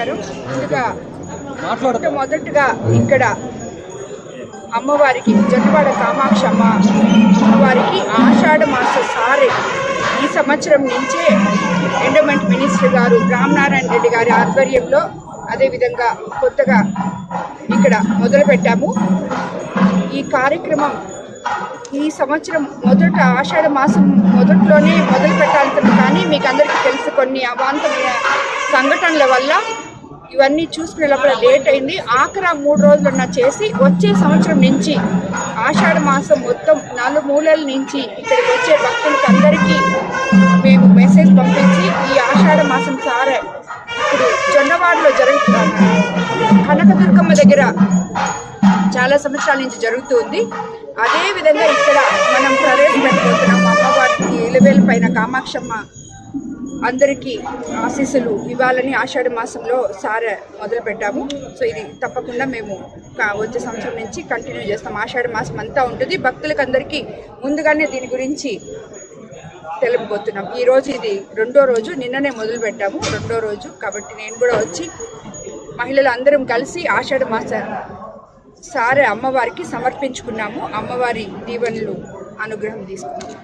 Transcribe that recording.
నమస్కారం ముందుగా మొదటగా ఇక్కడ అమ్మవారికి జొన్నవాడ కామాక్షమ్మ అమ్మవారికి ఆషాఢ మాస సారే ఈ సంవత్సరం నుంచే ఎండోమెంట్ మినిస్టర్ గారు రామనారాయణ రెడ్డి గారి ఆధ్వర్యంలో అదేవిధంగా కొత్తగా ఇక్కడ మొదలుపెట్టాము. ఈ కార్యక్రమం ఈ సంవత్సరం మొదట ఆషాఢ మాసం మొదట్లోనే మొదలు పెట్టాల్సింది కానీ మీకు అందరికీ తెలుసు కొన్ని అవాంతమైన సంఘటనల వల్ల ఇవన్నీ చూసుకునే లోపల లేట్ అయింది. ఆఖరా మూడు రోజులున్న చేసి వచ్చే సంవత్సరం నుంచి ఆషాఢ మాసం మొత్తం నాలుగు మూలల నుంచి ఇక్కడికి వచ్చే భక్తులకు అందరికీ మేము మెసేజ్ పంపించి ఈ ఆషాఢ మాసం సారే ఇప్పుడు జొన్నవాడలో జరుగుతున్నాను కనకదుర్గమ్మ దగ్గర చాలా సంవత్సరాల నుంచి జరుగుతుంది. అదే విధంగా ఇక్కడ మనం ప్రవేశపెట్టబోతున్నాం అమ్మవారికి ఎలివేలు పైన కామాక్షమ్మ అందరికీ ఆశీస్సులు ఇవ్వాలని ఆషాఢ మాసంలో సార మొదలు పెట్టాము సో ఇది తప్పకుండా మేము వచ్చే సంవత్సరం నుంచి కంటిన్యూ చేస్తాం. ఆషాఢ మాసం అంతా ఉంటుంది. భక్తులకు అందరికీ ముందుగానే దీని గురించి తెలుపుబోతున్నాం ఈరోజు ఇది రెండో రోజు. నిన్ననే మొదలు పెట్టాము రెండో రోజు కాబట్టి నేను కూడా వచ్చి మహిళలు అందరం కలిసి ఆషాఢ మాస సారే అమ్మవారికి సమర్పించుకున్నాము. అమ్మవారి దీవెనలు అనుగ్రహం తీసుకున్నాము.